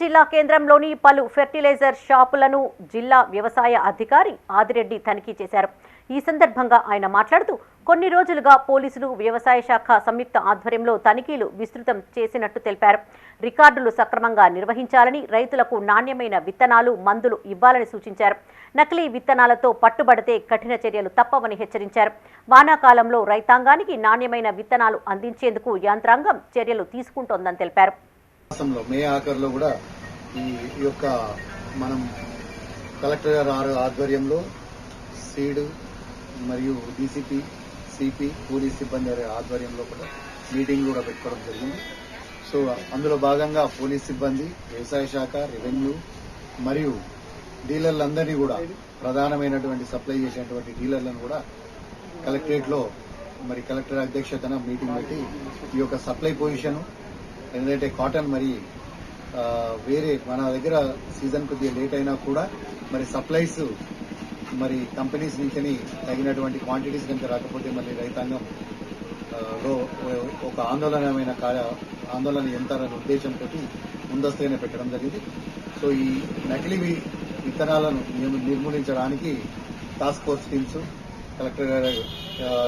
జిల్లా కేంద్రంలోని పలు ఫెర్టిలైజర్ షాపులను జిల్లా వ్యవసాయ అధికారి ఆదిరెడ్డి తనిఖీ చేశారు. ఈ సందర్భంగా ఆయన మాట్లాడుతూ కొన్ని రోజులుగా పోలీసులు వ్యవసాయ శాఖ సంయుక్త ఆధ్వర్యంలో తనిఖీలు విస్తృతం చేసినట్టు తెలిపారు. రికార్డులు సక్రమంగా నిర్వహించాలని రైతులకు నాణ్యమైన విత్తనాలు మందులు ఇవ్వాలని సూచించారు. నకిలీ విత్తనాలతో పట్టుబడితే కఠిన చర్యలు తప్పవని హెచ్చరించారు. వానాకాలంలో రైతాంగానికి నాణ్యమైన విత్తనాలు అందించేందుకు యంత్రాంగం చర్యలు తీసుకుంటోందని తెలిపారు. మాసంలో మే ఆఖరిలో కూడా ఈ యొక్క మనం కలెక్టర్ గారు ఆధ్వర్యంలో సీడ్ మరియు డీసీపీ సిపి పోలీస్ సిబ్బంది ఆధ్వర్యంలో కూడా మీటింగ్ కూడా పెట్టుకోవడం జరిగింది. సో అందులో భాగంగా పోలీస్ సిబ్బంది వ్యవసాయ శాఖ రెవెన్యూ మరియు డీలర్లందరినీ కూడా ప్రధానమైనటువంటి సప్లై చేసేటువంటి డీలర్లను కూడా కలెక్టరేట్లో మరి కలెక్టర్ అధ్యక్షతన మీటింగ్ పెట్టి ఈ యొక్క సప్లై పొజిషన్ ఎందుకంటే కాటన్ మరి వేరే మన దగ్గర సీజన్ కొద్దిగా లేట్ అయినా కూడా మరి సప్లైస్ మరి కంపెనీస్ నుంచి తగినటువంటి క్వాంటిటీస్ కనుక రాకపోతే మరి రైతాంగం లో ఒక ఆందోళనమైన కార్య ఆందోళన ఎంతారనే ఉద్దేశంతో ముందస్తుగానే పెట్టడం జరిగింది. సో ఈ నకిలీ విత్తనాలను నిర్మూలించడానికి టాస్క్ ఫోర్స్ టీమ్స్ కలెక్టర్ గారి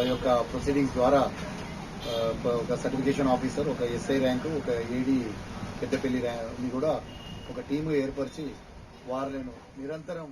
యొక్క ప్రొసీడింగ్స్ ద్వారా ఒక సర్టిఫికేషన్ ఆఫీసర్ ఒక ఎస్ఐ ర్యాంకు ఒక ఏడీ పెద్దపల్లి ర్యాంక్ కూడా ఒక టీము ఏర్పరిచి వారిని నిరంతరం